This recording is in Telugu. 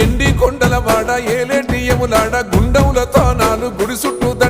ఎండి కొండల వాడ ఏలేటి యములాడ గుండములతో నాలు గుడి చుట్టూ